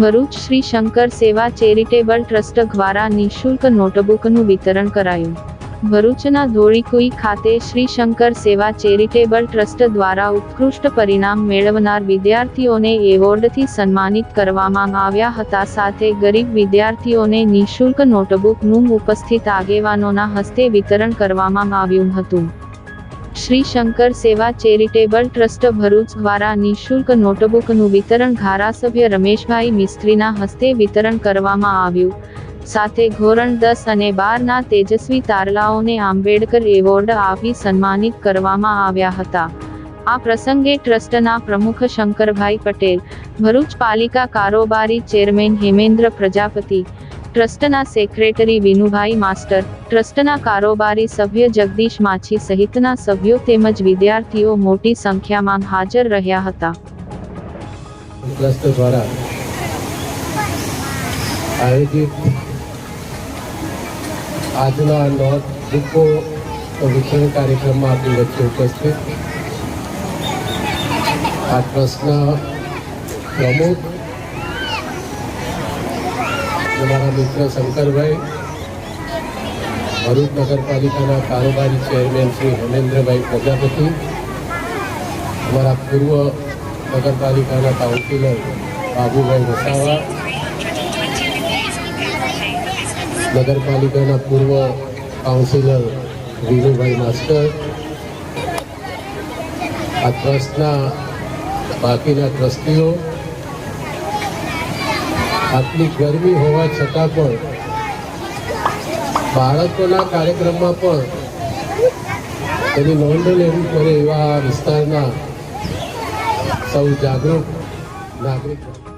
ભરૂચ શ્રી શંકર સેવા charitable trust દ્વારા નિઃશુલ્ક નોટબુકનું વિતરણ કરાયું. ભરૂચના ધોળીકુઈ ખાતે શ્રી શંકર સેવા ચેરિટેબલ ટ્રસ્ટ દ્વારા ઉત્કૃષ્ટ પરિણામ મેળવનાર વિદ્યાર્થીઓને એવોર્ડથી સન્માનિત કરવામાં આવ્યા હતા. સાથે ગરીબ વિદ્યાર્થીઓને નિઃશુલ્ક નોટબુકનું ઉપસ્થિત આગેવાનોના હસ્તે વિતરણ કરવામાં આવ્યું હતું. શ્રી શંકર સેવા ચેરિટેબલ ટ્રસ્ટ ભરૂચ દ્વારા નિઃશુલ્ક નોટબુકનું વિતરણ ધારાસભ્ય રમેશભાઈ મિસ્ત્રીના હસ્તે વિતરણ કરવામાં આવ્યું. સાથે ધોરણ દસ અને બારના તેજસ્વી તારલાઓને આંબેડકર એવોર્ડ આપી સન્માનિત કરવામાં આવ્યા હતા. આ પ્રસંગે ટ્રસ્ટના પ્રમુખ શંકરભાઈ પટેલ, ભરૂચ પાલિકા કારોબારી ચેરમેન હેમેન્દ્ર પ્રજાપતિ ટ્રસ્ટના સેક્રેટરી વિનુભાઈ માસ્ટર, ટ્રસ્ટના કારોબારી સભ્ય જગદીશ માછી સહિતના સભ્યો તેમજ વિદ્યાર્થીઓ મોટી સંખ્યામાં હાજર રહ્યા હતા. ટ્રસ્ટ દ્વારા આયોજિત આજના નોટબુકો વિતરણ કાર્યક્રમમાં આપણી વચ્ચે ઉપસ્થિત. આ ટ્રસ્ટના પ્રમુખ અમારા મિત્ર શંકરભાઈ ભરૂચ નગરપાલિકાના કારોબારી ચેરમેન શ્રી હેમેન્દ્રભાઈ પ્રજાપતિ અમારા પૂર્વ નગરપાલિકાના કાઉન્સિલર બાબુભાઈ વસાવા નગરપાલિકાના પૂર્વ કાઉન્સિલર વિનુભાઈ માસ્ટર આ ટ્રસ્ટના બાકીના ટ્રસ્ટીઓ આટલી ગરમી હોવા છતાં પણ બાળકોના કાર્યક્રમમાં પણ તેની નોંધ લેવી પડે એવા વિસ્તારના સૌ જાગૃત નાગરિકો.